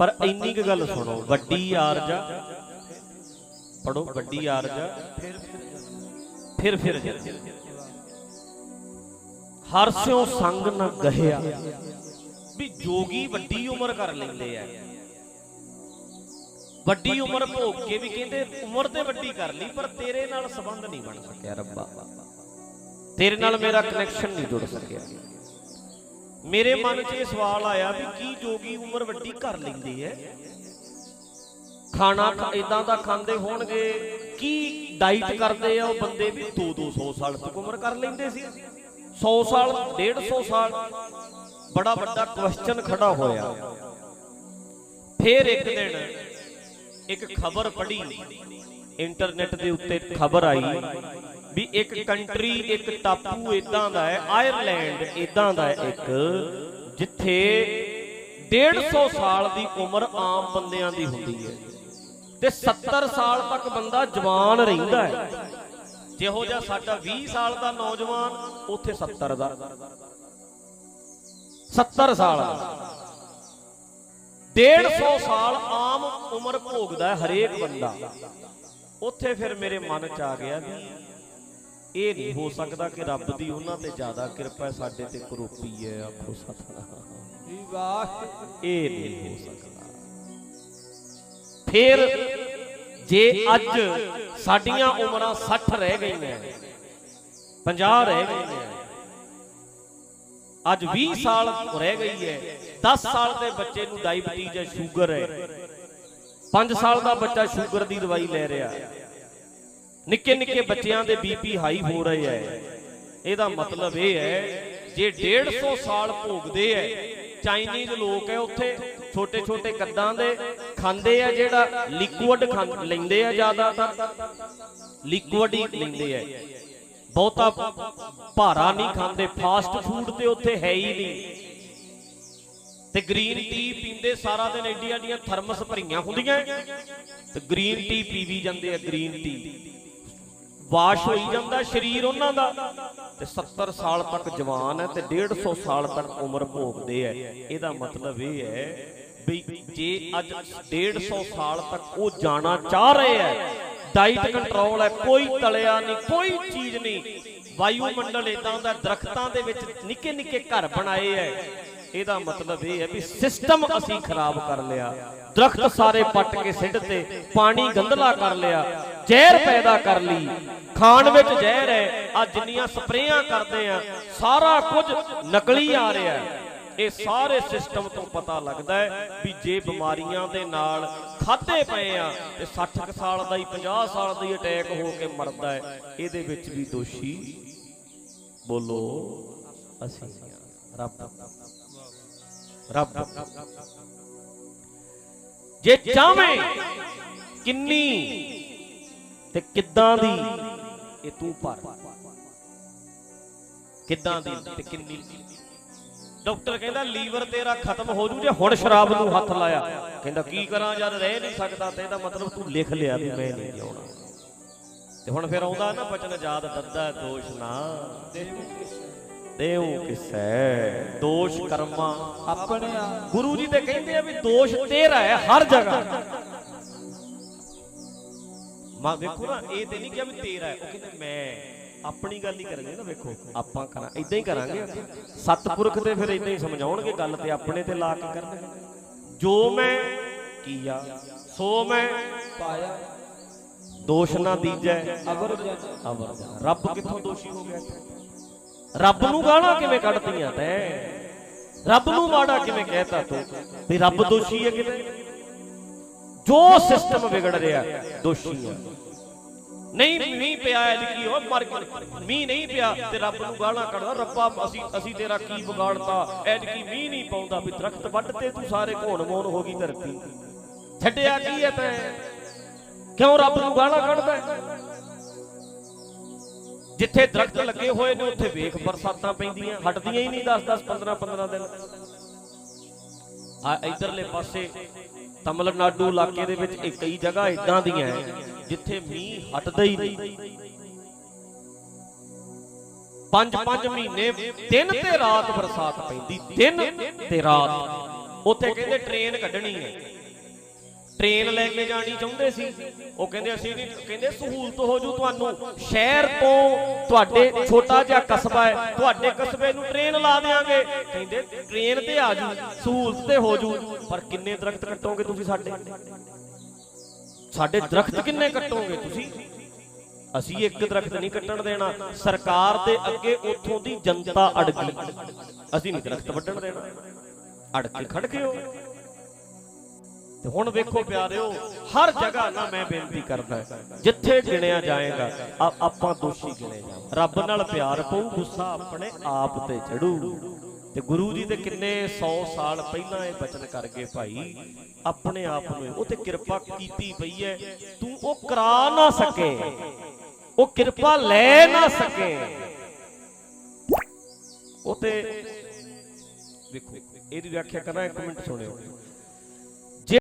ਪਰ ਇੰਨੀ ਕੁ ਗੱਲ ਸੁਣੋ, ਵੱਡੀ ਆਰਜਾ। ਪੜੋ ਵੱਡੀ ਆਰਜਾ। ਫਿਰ ਫਿਰ ਜਰ ਹਰ ਸਿਓ ਸੰਗ ਨਾ ਗਹਿਆ। ਵੀ ਜੋਗੀ ਵੱਡੀ ਉਮਰ ਕਰ ਲੈਂਦੇ ਆ। ਵੱਡੀ ਉਮਰ ਭੋਗ ਕੇ ਵੀ ਕਹਿੰਦੇ, ਉਮਰ ਤੇ ਵੱਡੀ ਕਰ ਲਈ, ਪਰ ਤੇਰੇ ਨਾਲ ਸੰਬੰਧ ਨਹੀਂ ਬਣ ਸਕਿਆ ਰੱਬਾ। ਤੇਰੇ ਨਾਲ ਮੇਰਾ ਕਨੈਕਸ਼ਨ ਨਹੀਂ ਜੁੜ ਸਕਿਆ। ਮੇਰੇ ਮਨ 'ਚ ਇਹ ਸਵਾਲ ਆਇਆ ਵੀ ਕੀ ਜੋਗੀ ਉਮਰ ਵੱਡੀ ਕਰ ਲੈਂਦੇ ਐ ਖਾਣਾ ਇਦਾਂ ਦਾ ਖਾਂਦੇ ਹੋਣਗੇ। ਕੀ ਡਾਈਟ ਕਰਦੇ ਆ ਉਹ ਬੰਦੇ ਵੀ 2 200 ਸਾਲ ਤੱਕ ਉਮਰ ਕਰ ਲੈਂਦੇ ਸੀ? 100 ਸਾਲ 150 ਸਾਲ। ਬੜਾ ਵੱਡਾ ਕੁਐਸਚਨ ਖੜਾ ਹੋਇਆ। ਫਿਰ ਇੱਕ ਦਿਨ ਇੱਕ ਖਬਰ ਪੜ੍ਹੀ। ਇੰਟਰਨੈਟ ਦੇ ਉੱਤੇ ਖਬਰ ਆਈ। ਵੀ ਇੱਕ ਕੰਟਰੀ, ਇੱਕ ਟਾਪੂ ਇਦਾਂ ਦਾ ਹੈ, ਆਇਰਲੈਂਡ ਇਦਾਂ ਦਾ ਹੈ ਇੱਕ, ਜਿੱਥੇ 150 ਸਾਲ ਦੀ ਉਮਰ ਆਮ ਬੰਦਿਆਂ ਦੀ ਹੁੰਦੀ ਹੈ। ਤੇ 70 ਸਾਲ ਤੱਕ ਬੰਦਾ ਜਵਾਨ ਰਹਿੰਦਾ ਹੈ। ਜਿਹੋ ਜਿਹਾ ਸਾਡਾ 20 ਸਾਲ ਦਾ ਨੌਜਵਾਨ, ਉੱਥੇ 70 ਦਾ। 70 ਸਾਲ ਦਾ। 150 ਸਾਲ ਆਮ ਉਮਰ ਭੋਗਦਾ ਹਰੇਕ ਬੰਦਾ। ਉੱਥੇ ਫਿਰ ਮੇਰੇ ਮਨ ਚ ਆ ਗਿਆ ਵੀ ਇਹ ਨਹੀਂ ਹੋ ਸਕਦਾ ਕਿ ਰੱਬ ਦੀ ਉਹਨਾਂ ਤੇ ਜ਼ਿਆਦਾ ਕਿਰਪਾ ਸਾਡੇ ਤੇ ਕਰੋਪੀ ਹੈ, ਆਖੋ ਸਤਨਾਮ। ਜੀ ਵਾਹ ਇਹ ਨਹੀਂ ਹੋ ਸਕਦਾ। ਫਿਰ ਜੇ ਅੱਜ ਸਾਡੀਆਂ ਉਮਰਾਂ 60 ਰਹਿ ਗਈਆਂ 50 ਰਹਿ ਗਈਆਂ, ਅੱਜ 20 ਸਾਲ ਰਹਿ ਗਈ ਹੈ 10 ਸਾਲ ਦੇ ਬੱਚੇ ਨੂੰ ਡਾਇਬਟੀਜ਼ ਹੈ ਸ਼ੂਗਰ ਹੈ 5 ਸਾਲ ਦਾ ਬੱਚਾ ਸ਼ੂਗਰ ਦੀ ਦਵਾਈ ਲੈ ਰਿਹਾ। ਨਿੱਕੇ ਨਿੱਕੇ ਬੱਚਿਆਂ ਦੇ ਬੀਪੀ ਹਾਈ ਹੋ ਰਹੇ ਹੈ ਇਹਦਾ ਮਤਲਬ ਇਹ ਹੈ ਜੇ 150 ਸਾਲ ਭੋਗਦੇ ਐ, ਚਾਈਨੀਜ਼ ਲੋਕ ਐ ਉੱਥੇ ਛੋਟੇ ਛੋਟੇ ਕੱਦਾਂ ਦੇ ਖਾਂਦੇ ਆ ਜਿਹੜਾ ਲਿਕੁਇਡ ਲੈਂਦੇ ਆ ਜ਼ਿਆਦਾਤਰ। ਲਿਕੁਇਡ ਹੀ ਲੈਂਦੇ ਆ ਬਹੁਤਾ ਭਾਰਾ ਨਹੀਂ ਖਾਂਦੇ ਫਾਸਟ ਫੂਡ ਤੇ ਉੱਥੇ ਹੈ ਹੀ ਨਹੀਂ। ਤੇ ਗ੍ਰੀਨ ਟੀ ਪੀਂਦੇ ਸਾਰਾ ਦਿਨ ਏਡੀਆਂ ਏਡੀਆਂ ਥਰਮਸ ਭਰੀਆਂ ਹੁੰਦੀਆਂ ਤੇ ਗ੍ਰੀਨ ਟੀ ਪੀਵੀ ਜਾਂਦੇ ਆ ਗ੍ਰੀਨ ਟੀ ਵਾਸ਼ ਹੋਈ ਜਾਂਦਾ ਸਰੀਰ ਉਹਨਾਂ ਦਾ। ਤੇ 70 ਸਾਲ ਤੱਕ ਜਵਾਨ ਹੈ ਤੇ 150 ਸਾਲ ਤੱਕ ਉਮਰ ਭੋਗਦੇ ਐ ਇਹਦਾ ਮਤਲਬ ਇਹ ਹੈ ਵੀ ਜੇ ਅੱਜ 150 ਸਾਲ ਤੱਕ ਉਹ ਜਾਣਾ ਚਾਹ ਰਹੇ ਐ ਡਾਈਟ ਕੰਟਰੋਲ ਹੈ, ਕੋਈ ਤਲਿਆ ਨਹੀਂ, ਕੋਈ ਚੀਜ਼ ਨਹੀਂ। ਵਾਯੂਮੰਡਲ ਇਦਾਂ ਦਾ ਦਰਖਤਾਂ ਦੇ ਵਿੱਚ ਨਿੱਕੇ ਨਿੱਕੇ ਘਰ ਬਣਾਏ ਐ ਇਹਦਾ ਮਤਲਬ ਇਹ ਹੈ ਵੀ ਸਿਸਟਮ ਅਸੀਂ ਖਰਾਬ ਕਰ ਲਿਆ। ਦਰਖਤ ਸਾਰੇ ਪੱਟ ਕੇ ਸਿੱਟ ਤੇ ਪਾਣੀ ਗੰਧਲਾ ਕਰ ਲਿਆ। ਜ਼ਹਿਰ ਪੈਦਾ ਕਰ ਲਈ। ਖਾਣ ਵਿੱਚ ਜ਼ਹਿਰ ਹੈ। ਆ ਜਿੰਨੀਆਂ ਸਪਰੇਆਂ ਕਰਦੇ ਆ, ਸਾਰਾ ਕੁਝ ਨਕਲੀ ਆ ਰਿਹਾ ਹੈ। ਇਹ ਸਾਰੇ ਸਿਸਟਮ ਤੋਂ ਪਤਾ ਲੱਗਦਾ ਹੈ ਵੀ ਜੇ ਬਿਮਾਰੀਆਂ ਦੇ ਨਾਲ ਖਾਦੇ ਪਏ ਆ ਤੇ 60 ਕੁ ਸਾਲ ਦਾ ਹੀ 50 ਸਾਲ ਦਾ ਹੀ ਅਟੈਕ ਹੋ ਕੇ ਮਰਦਾ ਹੈ, ਇਹਦੇ ਵਿੱਚ ਵੀ ਦੋਸ਼ੀ ਬੋਲੋ ਅਸੀਂ। ਰੱਬ। ਜੇ ਚਾਵੇਂ ਕਿੰਨੀ ਤੇ ਕਿੱਦਾਂ ਦੀ ਇਹ ਤੂੰ ਭਰ। ਕਿੱਦਾਂ ਦੀ ਤੇ ਕਿੰਨੀ। ਡਾਕਟਰ ਕਹਿੰਦਾ ਲੀਵਰ ਤੇਰਾ ਖਤਮ ਹੋ ਜੂ ਜੇ ਹੁਣ ਸ਼ਰਾਬ ਨੂੰ ਹੱਥ ਲਾਇਆ। ਕਹਿੰਦਾ ਕੀ ਕਰਾਂ ਜਦ ਰਹਿ ਨਹੀਂ ਸਕਦਾ ਤੇ ਇਹਦਾ ਮਤਲਬ ਤੂੰ ਲਿਖ ਲਿਆ ਵੀ ਮੈਂ ਨਹੀਂ ਜਿਉਣਾ ਤੇ ਹੁਣ ਫਿਰ ਆਉਂਦਾ ਨਾ ਬਚਨ ਯਾਦ ਦੱਦਾ ਦੋਸ਼ ਨਾ। ਦੇਉ ਕਿਸੈ। ਦੋਸ਼ ਕਰਮਾ ਆਪਣੇ ਆ ਗੁਰੂ ਜੀ ਤੇ ਕਹਿੰਦੇ ਆ ਵੀ ਦੋਸ਼ ਤੇਰਾ ਹੈ ਹਰ ਜਗ੍ਹਾ। ਮਾ ਵੇਖੋ ਨਾ ਇਹ ਤੇ ਨਹੀਂ ਕਿਹਾ ਵੀ ਤੇਰਾ ਹੈ। ਉਹ ਕਹਿੰਦੇ ਮੈਂ ਆਪਣੀ ਗੱਲ ਹੀ ਕਰਾਂਗੇ ਨਾ ਵੇਖੋ ਆਪਾਂ ਕਰਾਂ ਇਦਾਂ ਹੀ ਕਰਾਂਗੇ ਸਤਪੁਰਖ ਤੇ ਫਿਰ ਇਦਾਂ ਹੀ ਸਮਝਾਉਣਗੇ ਗੱਲ ਤੇ ਆਪਣੇ ਤੇ ਲਾ ਕੇ ਕਰਨਗੇ ਜੋ ਮੈਂ ਕੀਆ ਸੋ ਮੈਂ ਪਾਇਆ। ਦੋਸ਼ ਨਾ ਦੀਜੈ ਅਵਰ ਅਵਰ। ਰੱਬ ਕਿੱਥੋਂ ਦੋਸ਼ੀ ਹੋ ਗਿਆ? ਰੱਬ ਨੂੰ ਗਾਲਾਂ ਕਿਵੇਂ ਕੱਢਦੀਆਂ ਤੈਂ? ਰੱਬ ਨੂੰ ਮਾੜਾ ਕਿਵੇਂ ਕਹਿਤਾ ਤੂੰ? ਵੀ ਰੱਬ ਦੋਸ਼ੀ ਹੈ ਕਿਤੇ? ਜੋ ਸਿਸਟਮ ਵਿਗੜ ਰਿਹਾ, ਦੋਸ਼ੀ ਹੈ। ਨਹੀਂ, ਮੀਂਹ ਪਿਆ ਐ ਕੀ ਹੋ ਮਰ ਮੀਂਹ ਨਹੀਂ ਪਿਆ ਤੇ ਰੱਬ ਨੂੰ ਗਾਲਾਂ ਕੱਢਦਾ, ਰੱਬਾ, ਅਸੀਂ ਅਸੀਂ ਤੇਰਾ ਕੀ ਵਿਗਾੜਤਾ? ਐ ਕੀ ਮੀਂਹ ਨਹੀਂ ਪਾਉਂਦਾ ਵੀ ਦਰਖਤ ਵੱਢ ਤੇ ਤੂੰ ਸਾਰੇ ਘੋਣ ਮੋਨ ਹੋ ਗਈ ਧਰਤੀ। ਛੱਡਿਆ ਕੀ ਹੈ ਤੈਂ? ਕਿਉਂ ਰੱਬ ਨੂੰ ਗਾਲਾਂ ਕੱਢਦਾ ਜਿੱਥੇ ਦਰਖਤ ਲੱਗੇ ਹੋਏ ਨੇ, ਉੱਥੇ ਵੇਖ ਬਰਸਾਤਾਂ ਪੈਂਦੀਆਂ, ਹਟਦੀਆਂ ਹੀ ਨਹੀਂ 10 10 15 15 ਦਿਨ। ਆ ਇਧਰਲੇ ਪਾਸੇ ਤਮਿਲਨਾਡੂ ਇਲਾਕੇ ਦੇ ਵਿੱਚ ਇਹ ਕਈ ਜਗ੍ਹਾ ਇਦਾਂ ਦੀਆਂ ਜਿੱਥੇ ਮੀਂਹ ਹਟਦਾ ਹੀ ਨਹੀਂ। ਪੰਜ ਪੰਜ ਮਹੀਨੇ, ਦਿਨ ਤੇ ਰਾਤ ਬਰਸਾਤ ਪੈਂਦੀ, ਦਿਨ ਤੇ ਰਾਤ। ਉੱਥੇ ਕਹਿੰਦੇ ਟ੍ਰੇਨ ਕੱਢਣੀ ਹੈ। ਟ੍ਰੇਨ ਲੈ ਕੇ ਜਾਣੀ ਚਾਹੁੰਦੇ ਸੀ। ਉਹ ਕਹਿੰਦੇ ਅਸੀਂ ਨਹੀਂ, ਕਹਿੰਦੇ ਸਹੂਲਤ ਹੋ ਜੂ ਤੁਹਾਨੂੰ। ਸ਼ਹਿਰ ਤੋਂ ਤੁਹਾਡੇ ਛੋਟਾ ਜਿਹਾ ਕਸਬਾ ਹੈ, ਤੁਹਾਡੇ ਕਸਬੇ ਨੂੰ ਟ੍ਰੇਨ ਲਾ ਦੇਾਂਗੇ ਕਹਿੰਦੇ ਟ੍ਰੇਨ ਤੇ ਆ ਜੂ, ਸਹੂਲਤ ਤੇ ਹੋ ਜੂ। ਪਰ ਕਿੰਨੇ ਦਰਖਤ ਕੱਟੋਗੇ ਤੁਸੀਂ ਸਾਡੇ? ਸਾਡੇ ਦਰਖਤ ਕਿੰਨੇ ਕੱਟੋਗੇ ਤੁਸੀਂ? ਅਸੀਂ ਇੱਕ ਦਰਖਤ ਨਹੀਂ ਕੱਟਣ ਦੇਣਾ। ਸਰਕਾਰ ਦੇ ਅੱਗੇ ਉੱਥੋਂ ਦੀ ਜਨਤਾ ਅੜ ਗਈ। ਅਸੀਂ ਨਹੀਂ ਦਰਖਤ ਵੱਢਣ ਦੇਣਾ। ਅੜ ਕੇ ਖੜ ਗਏ। ਹੋ ਤੇ ਹੁਣ ਵੇਖੋ ਪਿਆਰਿਓ, ਹਰ ਜਗ੍ਹਾ ਨਾ ਮੈਂ ਬੇਨਤੀ ਕਰਦਾ, ਜਿੱਥੇ ਗਿਣਿਆ ਜਾਏਗਾ ਆਪਾਂ ਦੋਸ਼ੀ ਗਿਣੇ ਜਾਵਾਂ ਰੱਬ ਨਾਲ ਪਿਆਰ ਪਊ, ਗੁੱਸਾ ਆਪਣੇ ਆਪ ਤੇ ਚੜੂ। ਤੇ ਗੁਰੂ ਜੀ ਦੇ ਕਿੰਨੇ 100 ਸਾਲ ਪਹਿਲਾਂ ਇਹ ਬਚਨ ਕਰ ਗਏ ਭਾਈ, ਆਪਣੇ ਆਪ ਨੂੰ ਉਹ ਤੇ ਕਿਰਪਾ ਕੀਤੀ ਪਈ ਹੈ ਤੂੰ ਉਹ ਕਰਾ ਨਾ ਸਕੇ। ਉਹ ਕਿਰਪਾ ਲੈ ਨਾ ਸਕੇ। ਉਹ ਤੇ ਵੇਖੋ, ਇਹਦੀ ਵਿਆਖਿਆ ਕਰਾਂ ਇੱਕ ਮਿੰਟ ਸੁਣਿਓ।